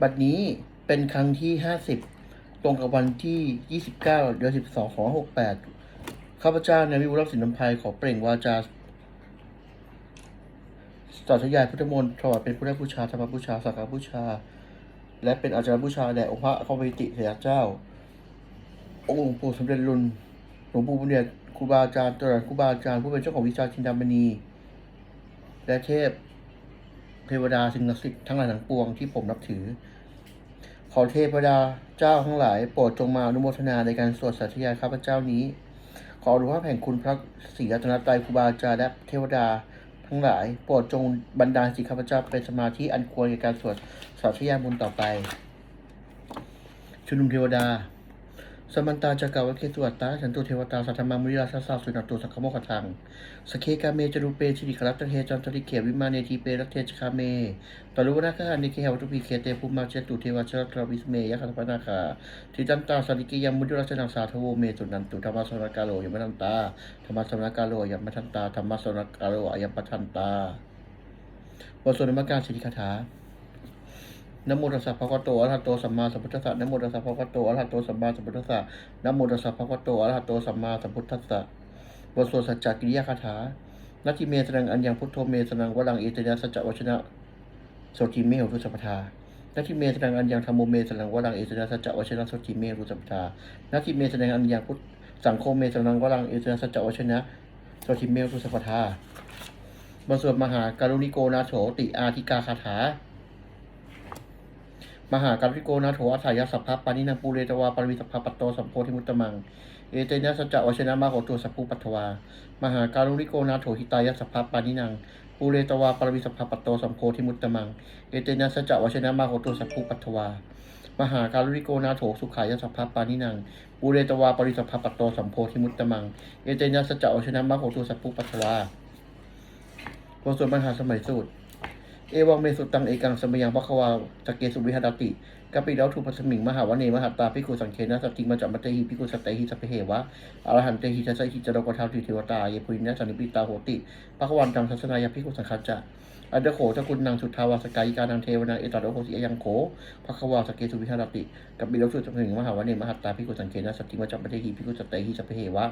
บัดนี้เป็นครั้งที่ห้าสิบตรงกับวันที่ยี่สิบเก้าเดือนสิบสองของหกแปดข้าพเจ้าในวิวรับสินนภัยขอเปล่งวาจาต่อทยายพุทธมนต์ถวายเป็นพุทธบูชาธรรมบูชาสักการบูชา และเป็นอาจารย์บูชาแด่องค์พระคอมมิติเสียเจ้า องค์หลวงปู่สมเด็จรุนหลวงปู่บุญเดช ครูบาอาจารย์ตระครูบาอาจารย์ผู้เป็นเจ้าของวิชาชินดามณี และเทพเทวดาสิ่งศักดิ์สิทธิ์ทั้งหลายทั้งปวงที่ผมนับถือ ขอเทพดาเจ้าทั้งหลาย โปรดจงมาอนุโมทนาในการสวดสาธยายข้าพเจ้านี้ ขออนุภาพแห่งคุณพระศรีรัตนตรัยครูบาอาจารย์และเทวดาทั้งหลาย โปรดจงบันดาลจิข้าพเจ้าเป็นสมาธิอันควรในการสวดสาธยายมนต์ต่อไปชุนุมเทวดา สมันตาจักรวะเคตุวัตตาฉันตุเทวตาสัทธมังมุริราชสาสุนันตุสังคโมขทังสเคกาเมจรูเปชิริครัตเทจันตริเขวิมาเนทีเปรัตเทชคาเมตรุวนาคานิเคหวัตุปีเคเตภูมาเจตุเทวชรตรวิสเมยะคัตปนาคาทิจันตาสนิกิยมุริราชนังสาทโวเมสุนันตุธรรมสนกาโลยมทันตาธรรมสนกาโลยมทันตาธรรมสนกาโลอยมปทันตาบทสวดนมัการสิริคาถา นโมตัสสะภะคะวะโตอะระหะโตสัมมาสัมพุทธัสสะนโมตัสสะภะคะวะโตอะระหะโตสัมมาสัมพุทธัสสะนโมตัสสะภะคะวะโตอะระหะโตสัมมาสัมพุทธัสสะบทสวดสัจจกิริยาคาถานาทิเมสนังอัญญังพุทโธเมสนังวรังเอตยะสัจจวัชนะโสติเมหุทุสัพทานาทิเมสนังอัญญังธรรมโมเมสนังวรังเอตยะสัจจวัชนะโสติเมหุทุสัพทานาทิเมสนังอัญญังพุทสังโฆเมสนังวรังเอตยะสัจจวัชนะโสติเมหุทุสัพทาบทสวดมหาการุณิโกนาโถติอาธิกาคาถา มหาการิโกนาโถอัฏฐายสัพพะปานินังปูเรตวาปรมิสัพพะปัตโตสัมโพธิมุตตมัง เอเตนะสัจจวชนะมาโหตุสัพพุปัตถวา มหาการุณิโกนาโถหิตายสัพพะปานินังปูเรตวาปรมิสัพพะปัตโตสัมโพธิมุตตมัง เอเตนะสัจจวชนะมาโหตุสัพพุปัตถวามหาการุณิโกนาโถสุขายสัพพะปานินังปูเรตวาปริสัพพะปัตโตสัมโพธิมุตตมัง เอเตนะสัจจวชนะมาโหตุสัพพุปัตถวาบทสวดมหาสมัยสูตร เอวังเมสุตังเอกังสมยังพระควาจักเกสุวิหดติกัปปิดาวทูปัสมิงมหาวเนมหาตาพิกุสังเคนะสติมาจัมมเตหิพิกุสเตหิสัพเพเหวะอรหันเตหิทัสสะหิจโรกทาติเทวตาเยปุรินะสันนิปิตาโหติพระวันตังทัศนายาพิกุสังคัจจะอันเดโขทกุลนางสุทธาวาสกายิกานังเทวนาเอตาโดโคสิยังโขพระควาสเกสุวิหดติกัปปิดาวทูปัสมิงมหาวเนมหาตาพิกุสังเคนะสติมาจัมมเตหิพิกุสเตหิสัพเพเหวะ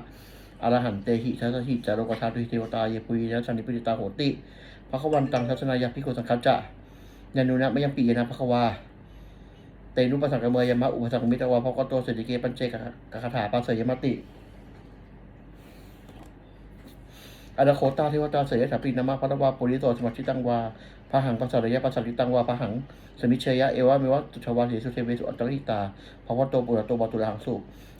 อรหันเตหิทัสสะหิจโรกทาติเทวตาเยปุรินะสันนิปิตาโหติ พระวันตังทัศนายาพิกุสังคัจจะยานุนะไม่ยังปีนะพระควาเตนุปสังกเมยมะอุปสังกมิตรวาพระกโตเสติเกปัญเจกกคาถาปัสเสยมติอนาโคตาเทวตาเสยถาปีนามะพระวาปุริโตสมัชิตังวาพระหังปัสสารยะปัสสาริตังวาพระหังสมิเชยะเอวะเมวะตุชวาสีสุเทเวสุอัตตริตาพระวัตโตปุระโตบาตุระหังสุ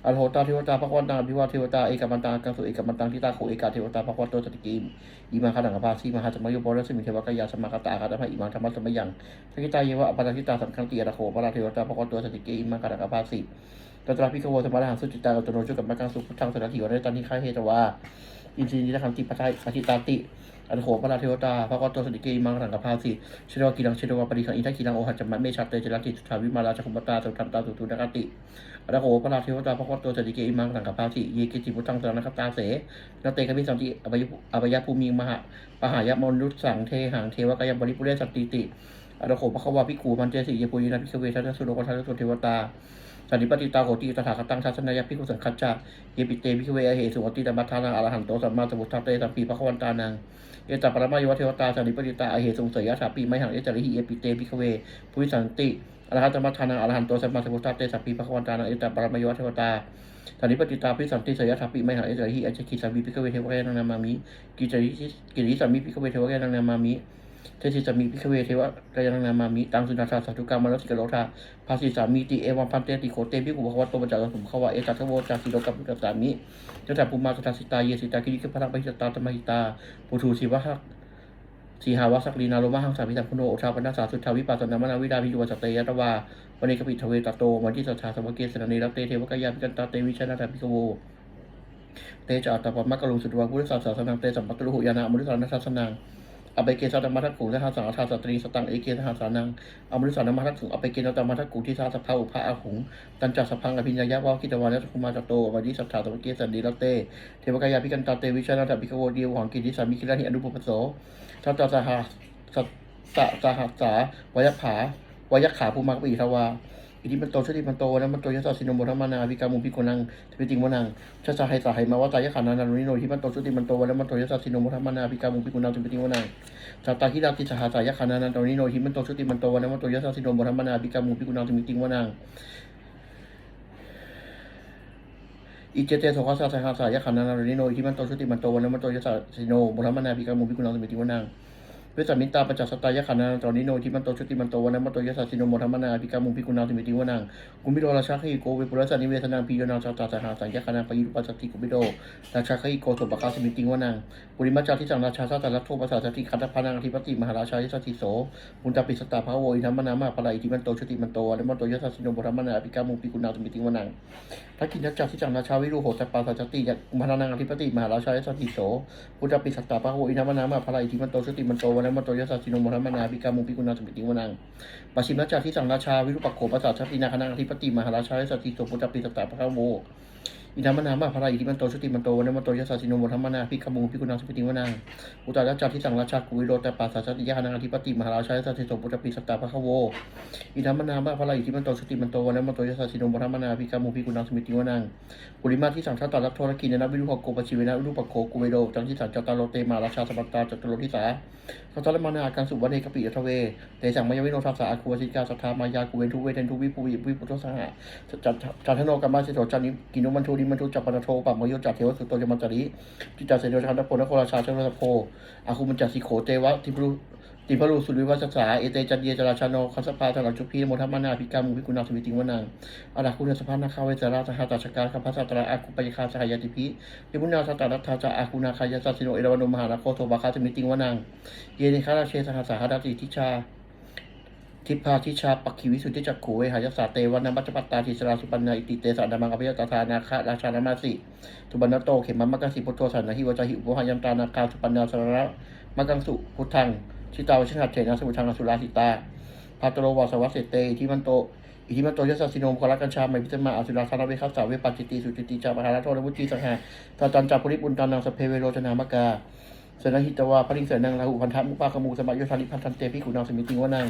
อรโหตาเทวตาพระควตังอภิวาเทวตาเอกมันตังกังสุเอกมันตังทิตาโคเอกาเทวตาพระควตโตสติกิมอิมาขังภาสีมหาสมัยโยบรสมิเทวกายาสมาคตาคาตพระอิมังธรรมสมัยยังสกิตาเยวะอปาราทิตาสังคังติยะโคปราเทวตาปะกตัวสติเกอิมังกะกะภาสิตตราพิกโวธรรมะหังสุจิตากตโนจุกับมังกังสุพุทธังสนติวะเรตันนิคาเฮตวาอินทรีย์นิทังติปัทไทปฏิตาติอันโขปราเทวตาปะกตัวสติเกอิมังกะกภาสิเชโรกิลังเชโรวะปริคังอิทักิลังโอหัจจมะเมชัตเตจรติสุทาวิมาราชคุมตาสุทันตาสุทุนกติ อันโขประราเทวตาปะกตัวสติเกอิมังกะกะภาสิเยกิจิพุทธังสนะครับตาเสนเตกะพิสัมติอภัยอภัยภูมิมหะปหายมนุษสังเทหังเทวกายบริปุเรสติติอรโขภควาพิกูมันเจสิเยปุยนะพิกเวทัสสุโลกทัสสุเทวตาสันติปฏิตาโหติตถาคตังทัศนายพิกุสังคัจจาเยปิเตพิเวอเหสุวติตมัทานังอรหันโตสัมมาสัมพุทธเตสัมปีพระควันตานังเอตปรมายวเทวตาสันติปฏิตาอเหสุงเสยยะถาปีไมหังเอจริหิเยปิเตพิเวปุริสันติ อรหันตมัทานังอรหันโตสัมมาสัมพุทธะเตสัมปีพระควันตานังเอตปรมยวเทวตาสันติปฏิตาพิสันติเสยยะถาปีไมหังเอจหิเอจกิสัมปีพิกเวเทวะนังนามามิกิจริกิริสัมมิพิกเวเทวะนังนามามิเทศิจะมีพิคเวเทวะกายังนามามิตังสุนาธาสัตุกรรมมรสิกโลธาภาษีสามีติเอวังพันเตติโคเตพิกุภควะโตปจจารสุมขวะเอตัทโวจากสิโลกับกัสสามิเจ้าแต่ภูมากตาสิตาเยสิตาคิริกพลังปิสตาธรรมหิตาปุถุสีวะหัก สีหาวัสักลีนาโรมาหังสามิสังพุโนโอชาปนาสาสุทธาวิปัสสนามนาวิดาพิจุวสเตยตวาวันนี้กปิทเวตโตมันที่สัทธาสมเกสนานีรัตเตเทวกายาพิกันตาเตวิชนะธรรมิกโวเตจาตปมะกะลุงสุตวะพุทธศาสนาเตสัมปัตตุหุยานามุนิสานัสสนัง อเปเกสาธรรมทักขุงสหสังฆาสตรีสตังเอเกสหาสานังอมฤตสารธรรมทักขุงอเปเกนธรรมทักขุที่สาสภาอุปาอาหุงตันจัสพังอภิญญายะวาคิตวานัสคุมาจโตวาดิสัทธาตวเกสันดีละเตเทวกายาภิกันตาเตวิชานาถบิกโวเดียวหังกิริสามิคิรานิอนุปปโสทัตตาสหาสัตตะสหัสสาวายผาวายขาภูมากปีทวา อิทิมันโตชุติมันโตนะมันโตยะสาสินโมธรรมานาวิกามุพิโกนังทวิติงวนังชาสาไหสาไหมาวตายะขานานานุนิโนที่มันโตชุติมันโตนะมันโตยะสาสินโมธรรมานาวิกามุพิโกนังทวิติงวนังชาตาฮิราติสหาสายะขานานานุนิโนที่มันโตชุติมันโตนะมันโตยะสาสินโมธรรมานาวิกามุพิโกนังทวิติงวนังอิเจเตโสขัสสะสหาสายะขานานานุนิโนที่มันโตชุติมันโตนะมันโตยะสาสินโมธรรมานาวิกามุพิโกนังทวิติงวนัง เวสมมิตาปัจจสตายะขันนาตอนิโนทิมันโตชุติมันโตวันนั้นมันโตยะสัสสิโนโมธรรมนาภิกามุภิกุณาติมิติวนังกุมิโดราชาคีโกเวปุระสันิเวสนังปิโยนังสัตาสหาสังยะขันนาปยุปัสสติกุมิโดราชาคีโกสมปคาสิมิติวนังปุริมัจจาทิสังราชาสัตตรัตโทปัสสติขันธพานังอธิปติมหาราชายิสัสติโสมุนตาปิสตาภาโวอินธรรมนามาปะไลอิทิมันโตชุติมันโตวันนั้นมันโตยะสัสสิโนโมธรรมนาภิกามุภิกุณาติมิติวนังทักกินัจจาทิสังราชาวิรุโหตปาสัจติยัมหานังอธิปติมหาราชายิสัสติโสมุนตาปิสตาภาโวอินธรรมนามาปะไลอิทิมันโตชุติมันโตวนนั้นมันโตยสัสสิโนมธรมนาภิกามุปิกุณาสมิติวนังปชิมราชาที่สังราชาวิรุปักโขปัสสะชัตินาคณะอธิปติมหาราชาสติโสปุจจปิสตตาพระโว อินทรรมนามาพระอิทิมันโตชุติมันโตวันนมันโตยะสาสิโนโมธรรมนาพิกขมุงพิกุณาสุปติวนังอุตตราชาที่สังราชากุวิโรตปัสสะชัติยาคณะอธิปติมหาราชาสติโสปุตตปิสตตาพระโวอินทรรมนามาพระอิทิมันโตชุติมันโตวันนมันโตยะสาสิโนโมธรรมนาพิกขมุงพิกุณาสุปติวนังปุริมาที่สังชาตาลัทโทรกินนะวิรุปโกปชิเวนะวิรุปโกกุเวโรจังที่สังจตารโลเตมาราชาสปัตตาจตุโลทิสาสัตตะมานาการสุวัเนกปิยทเวเตสังมายวิโนทัสสะอาคูวชิกาสัทธามายากุเวนทุเวเทนทุวิภูวิวิปุตโตสหะจัตจันทโนกัมมาสิโตจันนิกินุมันทุิมันทุจัปปนโทปัมมโยจัตเทวสุตโตยมันตริจิตตาเสนโนชันตโพนโคราชาชนตะโพอาคูมันจัสิโขเตวะทิพรุติพรุสุริวัสสาเอเตจันเยจราชาโนคัสสปาตลังจุพีโมทัมมานาภิกามุภิกุณาสมิติงวนังอาราคุณสภานาคาเวจาราสหตาชการคัพพสัตระอาคุปยคาสหายติพิยมุนาสตตรัตถาจาอาคุณาคายาสัสิโนเอรวโนมหานาโคโทบาคาสมิติงวนังเยนิคาราเชสหสาหดาติทิชา ทิพาทิชาปักขิวิสุทธิจักขูเวหายสาเตวันนมัจจปัตตาทิสราสุปันนาอิติเตสานามังอภิยตาธานาคะราชานามาสิทุบันโตเขมัมมะกัสิพุทโธสันนะหิวจาหิอุปหายัมตานาคาสุปันนาสาระมะกังสุพุทธังชิตาวชิหัตเถนะสุทังอสุราสิตาพาตโรวาสวัสเสเตอิทิมันโตอิทิมันโตยสัสสิโนมคลกัญชาไมพิสมาอสุราธานเวคัสสาเวปัจจิติสุจิติจาปหาราโทรวุจิสังหาตาจันจาปุริบุญตานังสเพเวโรจนามกา สนหิตวาปริงเสนังลาหุพันธมุปาขมูสมัยโยธานิพันธันเตพิขุนางสมิติงวนัง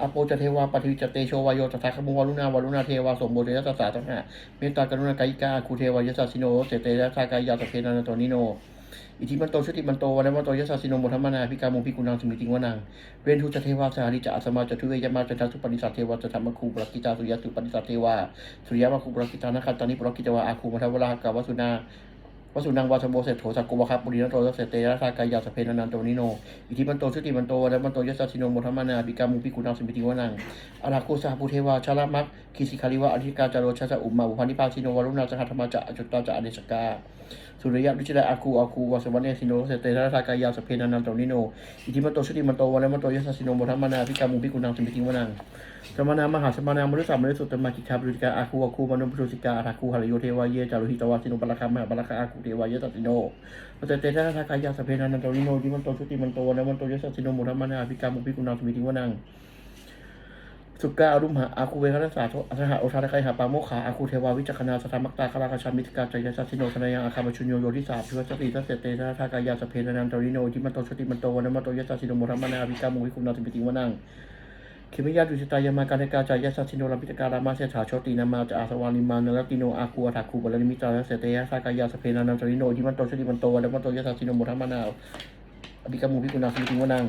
อโปจเทวาปฏิวิจเตโชวายโยตถาคมุวารุณาวารุณาเทวาสมโมเดยสัสสาตังหะเมตตากรุณากายิกาคูเทวายสัสสิโนเสเตยะทากายาสเพนันโตนิโนอิทิมันโตชุติมันโตวันมันวันโตยสัสสิโนโมธรรมนาพิกามุพิกุณางสมิติงวนังเวนทุจเทวาสาริจะอสมาจตุเวยมาจตัสุปนิสัตเทวาจธรรมคูปรกิตาสุยสุปนิสัตเทวาสุริยมาคูปรกิตานะคัตตานิปรกิตวาอาคูมัทวรากาวสุนา วสุนังวาสโมเสถโถสักกุวะครับปุรินโตยเสเตยะทากายาสเพนันันโตนิโน อิทิมันโตชุติมันโตวันนั้นโตยสัสสิโนโมธรรมนาพิกามุพิกุณางสมิติงวนังอาราคุสาภูเทวาชาลมักคิสิคาริวะอธิกาจารโรชาสะอุมมาอุปานิพาสิโนวารุณาสหัธรรมจะอจุตตาจะอเดชกาสุริยะวิชิตาอาคูอาคูวาสวันเนสิโนเสเตระทากายาสเพนันันโตนิโน อิทิมันโตชุติมันโตวันนั้นโตยสัสสิโนโมธรรมนาพิกามุพิกุณางสมิติงวนังสมณามหาสมณามรุสามรุสุตตมกิคาบริกาอาคูอาคูมนุปรุสิกาอาคูหารโยเทวาเยจารุหิตวาสิโนปะละคามหาปะละคาอาคูเทวายตัสสิโนปเตเตระทากายาสเพนันโตนิโนยิมันโตชุติมันโตนนั้นวันโตยะสัสสิโนมธรรมานาพิกามุพิกุณาสมิติงวนังสุกาอรุมหาอาคูเวคณสาโทอัสหะโอชาตะไคหาปาโมขาอาคูเทวาวิจักขณาสธามักตาคาราคาชามิตกาจายสัสสิโนธนายังอาคาบชุญโยโยทิสาพิวัสติทัสเสเตระทากายาสเพนันโตนิโนยิมันโตชุติมันโตนนั้นวันโตยะสัสสิโนมธรรมานาพิกามุพิกุณาสมิติงวนัง คิมิยาดุสิตายามาการกาจายาสัชิโนลาพิตการามาเสถาโชตินามาจะอาสวานิมานลติโนอาคูอาถาคูบาลนิมิตาเสเตยะสากายาสเพนานันตริโนทิมันโตชติมันโตวันมันโตยาสัชิโนมุทัมมานาวอภิกรรมุพิกุณาสมิติวนัง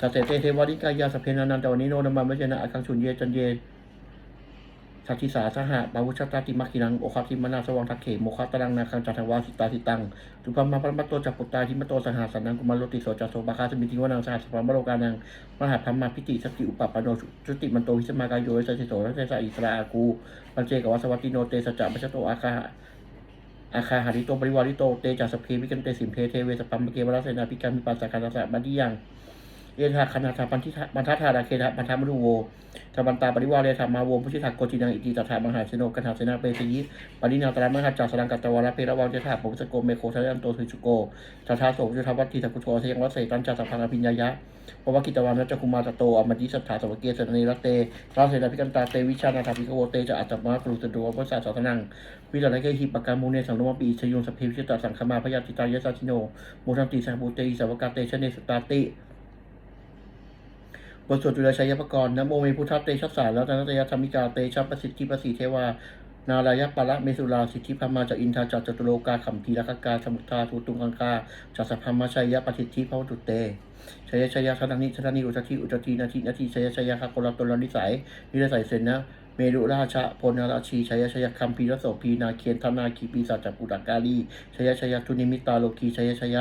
กาเสเตเทวาริกายาสเพนานันตวนิโนนามาเมเจนะอาคังชุนเยจันเย สัติสาสหะปาวุชตาติมักขินังโอคาติมนาสวังทักเขโมคาตรังนาคังจัตวาสิตาสิตังตุพัมมาปรมัตโตจักปุตตาทิมโตสหาสันนังกุมารโลติโสจัสโสบาคาสมิติวนังสหัสปรมโลกานังมหาพัมมาพิติสติอุปปปโนจุติมันโตวิสมากายโยสัจโตรัตเสสอิสราอากูปัญเจกวัสวัตติโนเตสจจะปัจจโตอาคาอาคาหาริโตปริวาริโตเตจัสเพวิกันเตสิมเพเทเวสปัมเกวราเสนาพิการมิปัสสะคาตสะบัดดิยัง เยธาคณาธาปันทิทะปันทัธาราเคทะปันทามรุโวธรรมันตาปริวาเรธรรมาโวพุชิตาโกจินังอิติตถามหาเสโนกันหาเสนาเปสยิปรินาตระมหาจาสรังกัตวาระเปรวังเจธาปุสโกเมโคทะยันโตทุชุโกตถาโสยุทธวัตถิตพุโธเสยังวัสเสตันจาสัพพังอภิญญายะปวกิตวานัจจคุมาตโตอมติสัทธาสวเกสนเนรเตราเสนาพิกันตาเตวิชานาถาภิกโวเตจะอัตมะกรุสโดวะสาสาสนังวิจารณเกหิปกามูเนสังโนมปีชยุงสพเพวิชิตาสังคมาพยาติตายะสัชิโนโมทันติสังบูเตอิสวกาเตชเนสตาติ บทสวดจุลชัยปกรณ์นะโมเมพุทธเตชะสารแล้วนัตยธรรมิกาเตชะประสิทธิประสิทธิเทวานารายะปะละเมสุราสิทธิพมาจากอินทาจากจตุโลกาขัมพีรักกาสมุทาทูตุงกังกาจากสัพพมาชัยยะปฏิทธิพระวตุเตชัยชัยยะธนานิธนานิอุจทิอุจทินาทินาทิชัยชัยยะคาโกลาตุลนิสัยนิสัยเสนนะ เมรุราชะพลราชีชยชยคัมพีรโสพีนาเคียนธนาคีปีศาจจัปุดักาลีชยชยทุนิมิตาโลกีชยชย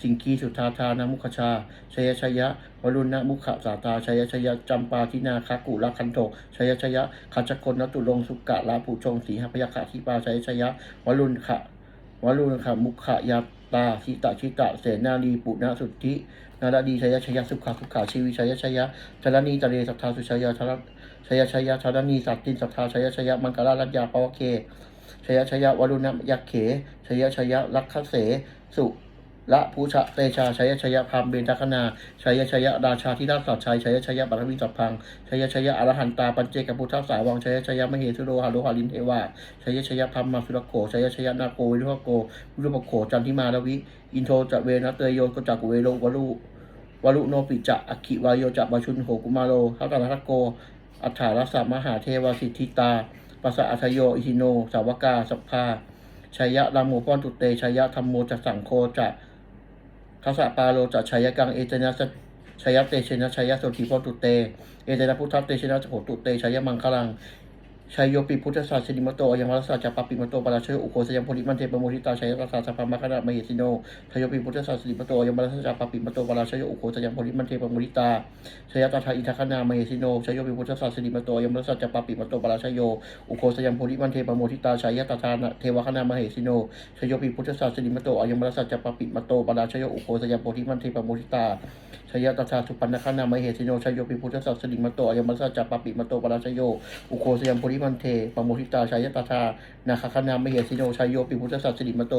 สิงคีสุทธาทานามุขชาชยชยวรุณมุขสาตาชยชยจัมปาทินาคากุลคันโทชัยชยขจกนตุลงสุกะลาภูชงสีหพยาขาทิปาชยชยวรุณขะวรุณขะมุขยาตาชิตะชิตะเสนาลีปุณสุทธินาราดีชยชยสุขาสุขาชีวิชยชยจรณีตะเรสัทธาสุชัยชร ชยชยธารณีสัตตินสัทธาชยชยมังกรารัตยาปวเคชยชยวรุณยักเขชยชยลักขเส สุละภูชะเตชาชยชยพามเบญทคณาชยชยราชาธิราชสัตชัยชยชยปัทวิสัพพังชยชยอรหันตาปัญเจกพุทธสาวังชยชยมเหสุโรหาโลหาลินเทวาชยชยพัมมาสุรโกชยชยนาโกวิรุภโกวิรุภโกจันทิมาลวิ อินโทจะเวนะเตยโยกจักเวโลวรุวรุโนปิจะอคิวายโยจะบาชุนโหกุมาโลทัตตาทัโก อัฏฐารสมหาเทวสิทธิตาปัสสะอัทโย อิทิโน สาวกาสัพพาชัยยะรามโมป้อนตุเตชัยยะธรรมโมจะสังโคจะทัสสะปาโลจะชัยยะกังเอเจนะชัยยะเตเชนะชัยยะโสติป้อนตุเต เอเจนะพุทธเตเชนะสโหตุเตชัยยะมังคลัง ชัยโยปิพุทธศาสนิมโตอยังวัสสะจัปปิมโตปราชยอุโคสยังโพธิมันเทปโมทิตาชัยยะตาสัพพมคณะมเหสิโนชัยโยปิพุทธศาสนิมโตอยังวัสสะจัปปิมโตปราชโยอุโคสยังโพธิมันเทปโมทิตาชัยตถาอินทคณามเหสิโนชัยโยปิพุทธศาสนิมโตยังวรสัจจปปิมโตปราชโยอุโคสยามโพธิมันเทปโมทิตาชายตถานะเทวคณามเหสิโนชัยโยปิพุทธศาสนิมโตอยมรสัจจปปิมโตปราชโยอุโคสยามโพธิมันเทปโมทิตาชยตถาสุปันนคณามเหสิโนชัยโยปิพุทธศาสนิมโตอยมรสัจจปปิมโตปราชโยอุโคสยามโพธิมันเทปโมทิตาชายตถานาคคณามเหสิโนชยโยปิพุทธศาสนิมโต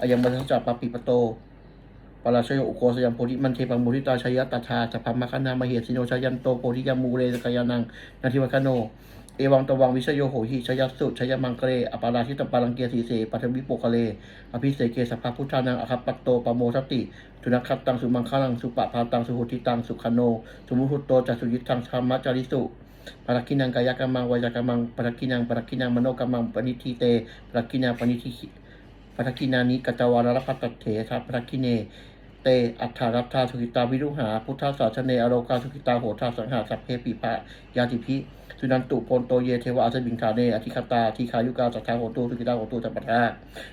อายังมรสัจจปปิมโตปราชโยอุโกสยัมโพธิมันเทปังมุทิตาชยตถาจะพัมมคณามเหสิโนชยันโตโพธิยามูเรสกยานังนาทิวคโนเอวังตวังวิชโยโหหิชยสุชยมังเกรอปาราชิตปาลังเกียสีเสปัทวิโปคะเล อภิเสเกสภาพุทธานังอคัปปัตโตปโมทัตติทุนักขัตตังสุมังคลังสุปะพาตังสุหุติตังสุขโน สมุหุตโตจัสุยิตังธรรมจาริสุ ปรักกินังกายกรรมังวายกรรมังปรักกินังปรักกินังมโนกรรมังปณิทิเตปรักกินังปณิทิปรักกินานิกัจวารพัตเถทัปรักกิเนเตอัฏฐารัตถาสุขิตาวิรุหา พุทธศาสเนอโรกาสุขิตาโหทาสังหาสัพเพปิปะยาติพิสุนันตุโพนโตเยเทวะอัสบิงคาเนอธิคตาทีคายุกาสัทธาโหตุสุขิตาโหตุสัพพทา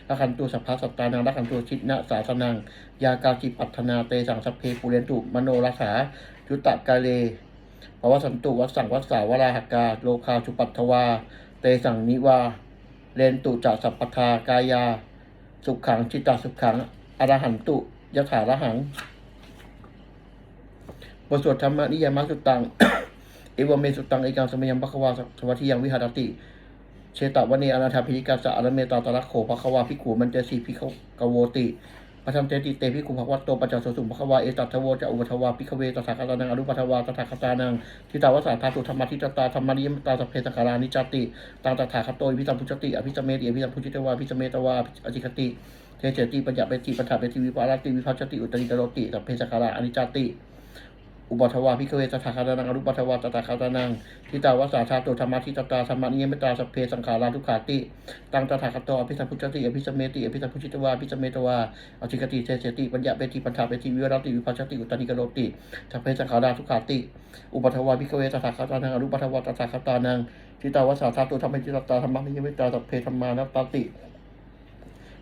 ละคันตุสัพพสัตตานังละคันตุชิตนะสาสนังยากาจิปัฒนาเตสังสัพเพปุเรนตุมโนรัสสายุตตะกาเล ภวสันตุวัสสังวัสสาวราหกาโลคาชุปัตถวา เตสังนิวา เรนตุจัสัพพทากายา สุขังจิตตสุขังอรหันตุยถาระหังบทสวดธรรมนิยามสุตังเอวเมสุตังเอกังสมัยมภควาสวัสดิยังวิหารติเชตวันเนอนาถาพิกาสะอรเมตาตระโขภควาพิขูมันเจสีพิขกโวติ พระธรรมเตติเตพิคุภวัตโตปัจจสุสุภควาเอตัทโวจะอุปทวาพิคเวตถาคตานังอนุปัทวาตถาคตานังทิตาวสาธาตุธรรมทิตตาธรรมนิยมตาสเพสการานิจติตังตถาคตโตวิสัมพุจติอภิสเมติอภิสัมพุจิตวาอภิสเมตวาอธิคติเทเจติปัญญาเปติปัฏฐาเปติวิปาราติวิภัชติอุตริกรติสัพเพสการาอนิจติ อุปัทวาพิกเวตถาคตานังอรุปัทวาตถาคตานังทิตาวสาธาตุธรรมทิตตาธรรมนิยมตาสเพสังขาราทุขาติ ตังตถาคตโตอภิสัมพุจติอภิสเมติอภิสัมพุจิตวาอภิสเมตวาอธิคติเทเจติปัญญาเปติปัฏฐาเปติวิวรติวิภัชติอุตริกโรติสเพสังขาราทุขาติ อุปัทวาพิกเวตถาคตานังอรุปัทวาตถาคตานังทิตาวสาธาตุธรรมทิตตาธรรมนิยมตาสเพธรรมานัตตติ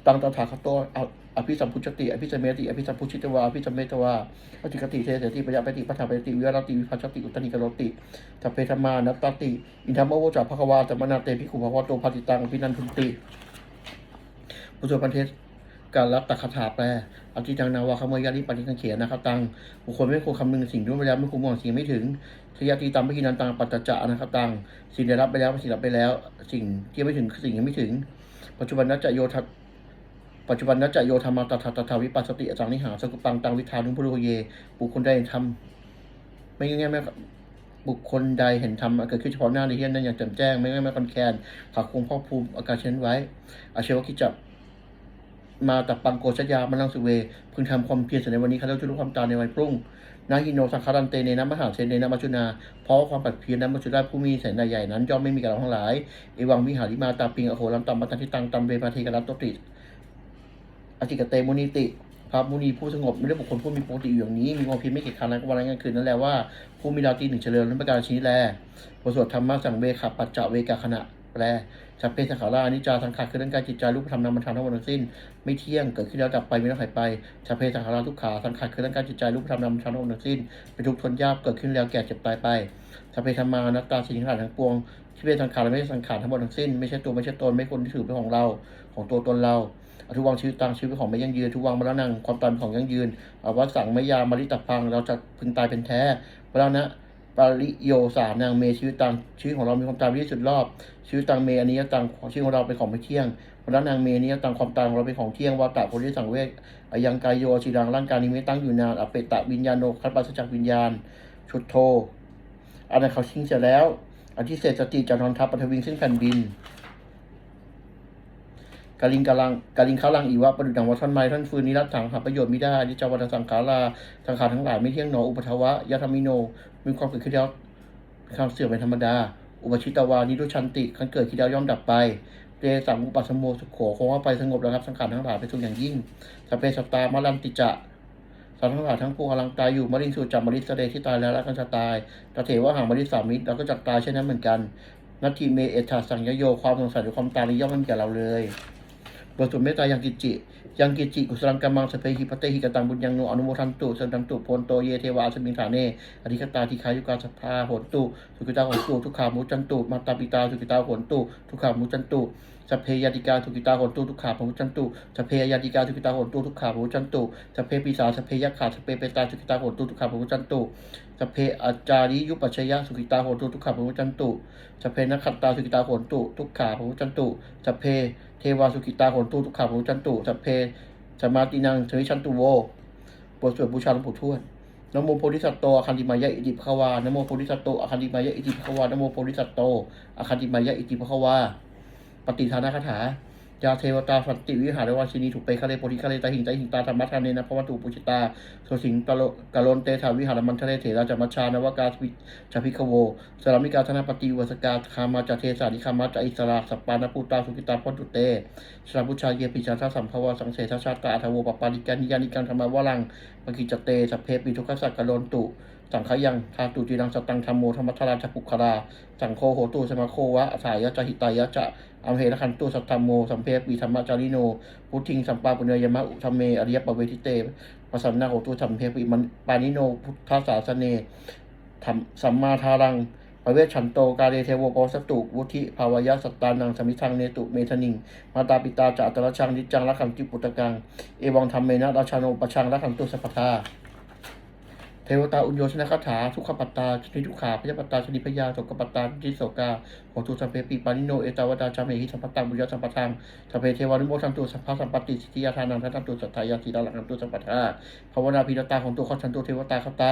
ตังตถาคตโตอ อภิสัมพุชติ อภิสเมติ อภิสัมพุชิตวา อภิสเมตวาอธิกติเทเสติปยาปติปัฏฐาปติวิรติวิภัชติ อุตตนิกรติทัพเพธมานัตตติ อินทรมโวจาภควาจัมนาเตพิขุภควโตภัติตังพินันทุนติปุจจปันเทศการรับตักคาถาแปลอธิจังนาวาคเมยาลิปานิคังเขียนะครับตัง บุคคลไม่ควรคำนึงสิ่งด้วยไปแล้วไม่ควรมองสิ่งไม่ถึงสยาตีตามไม่กินันตังปัจจจนะครับตัง สิ่งได้รับไปแล้วสิ่งรับไปแล้ว สิ่งที่ไม่ถึงสิ่งยังไม่ถึง ปัจจุบันนัจโยทั ปัจจุบันนัจจโยธรรมาตถาตถาวิปัสสติอาจารย์นิหาสกุปังตังวิทานุพุโรเย บุคคลใดทำไม่ง่ายๆไม่บุคคลใดเห็นธรรมเกิดขึ้นเฉพาะหน้าในที่นนั้นอย่างแจ่มแจ้ง ไม่ง่ายไม่คอนแคนผักคงพ่อภูมิอาการเช่นไว้ อาเชวคิจับมาตับปังโกชยามันลังสุเว พึงทำความเพียรเสร็ในวันนี้ข้าเล้าจะรู้ความตาในวันพรุ่งนาฮิโนสังคารันเตในน้ำมหาเซในน้ำมัจุนา เพราะความปัดเพียรน้ำมัจุนาผู้มีแสนใหญ่นั้นย่อมไม่มีกับเราทั้งหลายเอวังมิหาริมาตาปิงอโหลัมตัมมัตันทิตังตัมเบมาเทกรัตติ อากิกเตมุนิติพระมุนีผู้สงบไม่ได้บุคคลผู้มีปกติอยู่อย่างนี้ มีความเพียรไม่เกิดจคร้านนั้นกวันนั้นกลางคืนนั่นแหละว่าผู้มีดาวตีหนึ่งเฉลิมนั้นประการชี้แลบทสวดธรรมะสังเวคปัจจเวกาขณะแปลจับเพศสังขารานิจาสังขารคือร่างกายจิตใจรูปธรรมนามธรรมทั้งหมดทั้งสิ้น ไม่เที่ยงเกิดขึ้นแล้วดับไปไม่ต้องหายไปจับเพศสังขาราทุกขาสังขารคือร่างกายจิตใจรูปธรรมนามธรรมทั้งหมดทั้งสิ้นเป็นทุกข์ทนยากเกิดขึ้นแล้วแก่เจ็บตายไปจับเพศธรรมานัตตาสิ่งทั้หลายทั้งปวงที่เป็นสังขารและไม่ใช่สังขารทั้งหมดทั้งสิ้นไม่ใช่ตัวไม่ใช่ตนไม่คนที่ถือเป็นของเราของตัวตนเรา ทุกวังชีวิตตังชีวิตของไม่ยั่งยืนทุกวังมรณะความตายของยั่งยืนอวัสังไมยามาริตพัง เราจะพึงตายเป็นแท้มรณะปริโยสานางเมชีวิตตังชีวิตของเรามีความตายที่สุดรอบ ชีวิตตังเมอันนี้ตังของชีวิตของเราเป็นของไม่เที่ยงพระนางเมนี้ตังความตายของเราเป็นของเที่ยงวัตตะโพธิสังเวชอยังกายโยชีดังร่างกายนี้ไม่ตั้งอยู่นานอเปตะวิญญาโนคัตปัสจักวิญญาณ ชุดโทอันนั้นเขาชิงเสร็จแล้ว อันที่เศษสติจันทรทับปฐวิงเส้นแผ่นดิน กาลิงกาลังกาลิงคาลังอีวะประดุจดังวัฒนไม้ท่านฟืนนิรัตถังหาประโยชน์ไม่ได้นิจาวัฏสังขาราสังขารทั้งหลายไม่เที่ยงหนออุปทวะยธรรมิโน มีความเกิดขึ้นแล้วความเสื่อมเป็นธรรมดา อุปชิตาวานิโรชันติขันเกิดขี้นแล้วย่อมดับไปเตสังอุปัสโมสุขโขคงว่าไปสงบแล้วครับสังขารทั้งหลายไปสุขอย่างยิ่งสเปสตามารันติจะสัตว์ทั้งหลายทั้งปวงกำลังตายอยู่มริสูจัมริสเดที่ตายแล้วและกันจะตายตเถว่าห่างมริสามิตรเราก็จะตายเช่นนั้นเหมือนกัน นัตถิเมเอตาสังยโยความสงสัยหรือความตายนี้ย่อมไม่มีแก่เราเลย กุศลเมตตายังกิจิ ยังกิจิกุศลกรรมังสเพหิพัเตหิกตังบุญยังโนอนุโมทันตุสันตันตุโพนโตเยเทวาสมิงฐานเนอริคตาทิคายุกาสภาโหนตุสุกิตาโหนตุทุกขามุจันตุมาตาปิตาสุกิตาโหนตุทุกขามุจันตุสเพยติกาสุกิตาโหนตุทุกขาพมุจันตุสเพยติกาสุกิตาโหนตุทุกขาพมุจันตุสเพปิสาสเพยขาสเพเปตาสุกิตาโหนตุทุกขาพมุจันตุสเพอาจาริยุปัชยะสุกิตาโหนตุทุกขาพมุจันตุสเพนักขัตตาสุกิตาโหนตุทุกขาพมุจันตุสเพ เทวาสุขิตาโหนตูทุกขาภูชันตุสัพเพสมาตินังเทวิชันตุโวบทสวดบูชาหลวงปู่ทวดนโมโพธิสัตโตอคันติมายะอิติปะวานโมโพธิสัตโตอคันติมายะอิติปะวานโมโพธิสัตโตอคันติมายะอิติปะวาปฏิทานาคาถา ยาเทวตาสันติวิหารวาชินีถูกเปคาเลโพธิคาเลตาหิงตาหิงตาธรรมทานเนนะพระวัตถุปุชิตาโสสิงตะโลกะลนเตถาวิหารมันทะเลเถราจามชานวากาจพิคโวสรามิกาธนปฏิวัสกาคามาจเทสานิคามาจอิสราสปานปูตาสุกิตาพจุเตสราบุชาเยปิชาทสัมภวสังเสทชาตาทโวปปาริกานิยานิกังธรรมวรังปกิจเตสเพปิทุกขสักกะโลนตุสังขยังทาตุจีรังสตังธรรมโมธรรมทราชปุครา สังโคโหตุสมาโควะสายยะจหิตายะจะ อัมเหระคันตุสัพธรรมโมสัมเพปีธรรมจาริโนพุทธิงสัมปาปุเนยมะอุธรรมเมอริยปเวทิเตปัสสนาโหตุสัมเพปีมันปานิโนพุทธาสาสเนธรรมสัมมาทารังปเวชฉันโตกาเรเทวโกสตุวุธิภาวยะสัตตานังสมิทังเนตุเมทนิงมาตาปิตาจัตระชังนิจังรักขันจิปุตตะกัง เอวังธรรมเมนะราชาโนปชังรักขันตุสัพพทา เทวตาอุญโยชนะคาถาทุกขปัตตาชนิทุกขาพยาปัตตาชนิพยาโสกปัตตาจิโสกาโหตุสัมเพปีปานิโนเอตาวดาจามเมหิสัมปตังบุญยสัมปทังสัมเพเทวานุโมทันตัวสัมภาสัมปติสิทธิยาทานังทัตตุสัทธายาสีดาหลังตัวสัมปทาภาวนาพีรตาของตัวข้าชันตัวเทวตาคาตา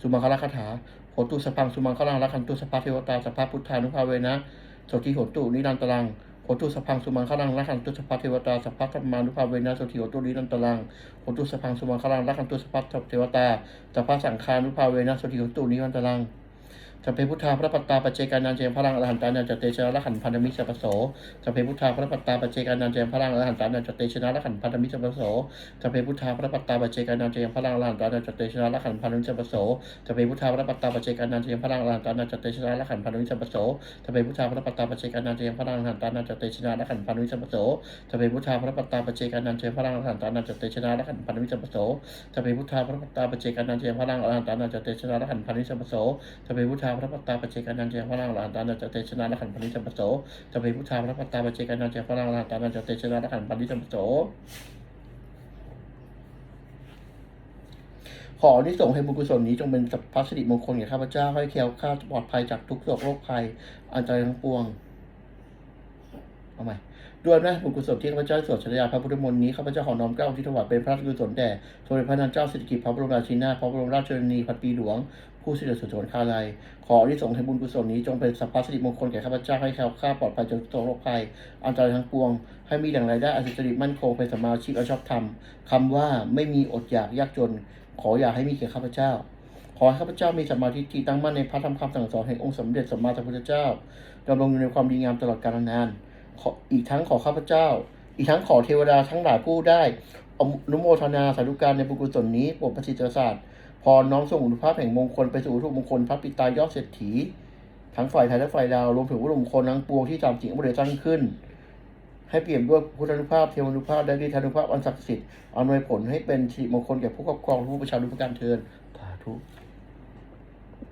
สุมังคลคาถาโหตุสพังสุมาคลังรักขันตัวสัพาเทวตาสภาพุทธานุภาเวนะสติโหตุนิรันตรัง โคตุสพังสุมังคลังรักขันตุสพัทเทวตาสพัทธมานุภาเวนะสถิโหตุลีนันตลังโคตุสพังสุมังคลังรักขันตุสพัทเทวตาสพัทสังคานุภาเวนะสถิโหตุนีวันตลัง จำเพพุทธาพระปัตตาปเจกานันเจมพลังอรหันตานันจเตชนะรหันพันธมิสัพโสจำเพพุทธาพระปัตตาปเจกานันเจมพลังอรหันตานันจเตชนะรหันพันธมิสัพโสจำเพพุทธาพระปัตตาปเจกานันเจมพลังอรหันตานันจเตชนะรหันพันธมิสัพโสจำเพพุทธาพระปัตตาปเจกานันเจมพลังอรหันตานันจเตชนะรหันพันธมิสัพโสจำเพพุทธาพระปัตตาปเจกานันเจมพลังอรหันตานันจเตชนะรหันพันธมิสัโสจำเพพุทธาพระปัตตาปจเจกานันเจมพลังอรหันตานันจเตชะรหันพันธมิสัพโสจำเพพุทธาพระปัตตาปเจกานันเจมพลังอรหันตานันจเตชนะรหันพันธมิสัโสจำเพพุทธาพระปัตตาปเจกันันเจพระลังลานตานันจเตชนะละขันปณิจมปโสจะเป็นพุทธาพระปัตตาปเจกันันเจพระลังลานตานันจเตชนะละขันปณิจมปโสขอที่ส่งให้บุญกุศลนี้จงเป็นสัพพสิริมงคลแก่ข้าพเจ้าให้แคล้วคลาดปลอดภัยจากทุกโรคโรคภัย อันตรายทั้งปวงเอาใหม่ด้วยนะบุญกุศลที่ข้าพเจ้าสวดฉายาพระพุทธมนต์นี้ข้าพเจ้าขอน้อมเก้าที่ถวายเป็นพระราชกุศลแด่สมเด็จพระนางเจ้าสิริกิติ์พระบรมราชินีนาถพระบรมราชชนนีพันปีหลวง ผู้สิริสุทนคาลัยขอที่ส่งส์ให้บุญกุศลนี้จงเป็นสัพพะสิริมงคลแก่ข้าพเจ้าให้แคล้วคลาดปลอดภัยจากโรคภัย อันตรายทั้งปวง ให้มีแหล่งรได้อันสุจริมั่นคงเป็นสมาชีพและชอบธรรมคำว่าไม่มีอดอยากยากจน ขออย่าให้มีแก่ข้าพเจ้า ขอให้ข้าพเจ้ามีสมาทิฏฐิตั้งมั่นในพระธรรมคำสั่งสอนแห่งองค์สมเด็จสมมาสัมพุทธเจ้าดำรงอยู่ในความดีงามตลอดกาลนานขออีกทั้งขอข้าพเจ้า อีกทั้งขอเทวดาทั้งหลายผู้ได้อนุโมทนาสาธุการในบุญกุศลนี้โปรดประสิทธิศาสตร์ พรน้อมส่งอุปภาพแห่งมงคลไปสู่อุทุมงคลพระปิตายอดเศรษฐี ทั้งฝ่ายไทยและฝ่ายลาวรวมถึงวุฒุมงคลทั้งปวงที่ตามจริงอุเดชตั้งขึ้น ให้เปลี่ยนด้วยพุทธานุภาพเทวานุภาพและฤทธานุภาพอันศักดิ์สิทธิ์อำนวยผลให้เป็นสิริมงคลแก่ผู้ครอบครองผู้ประชาชนทุกการเทินสาธุ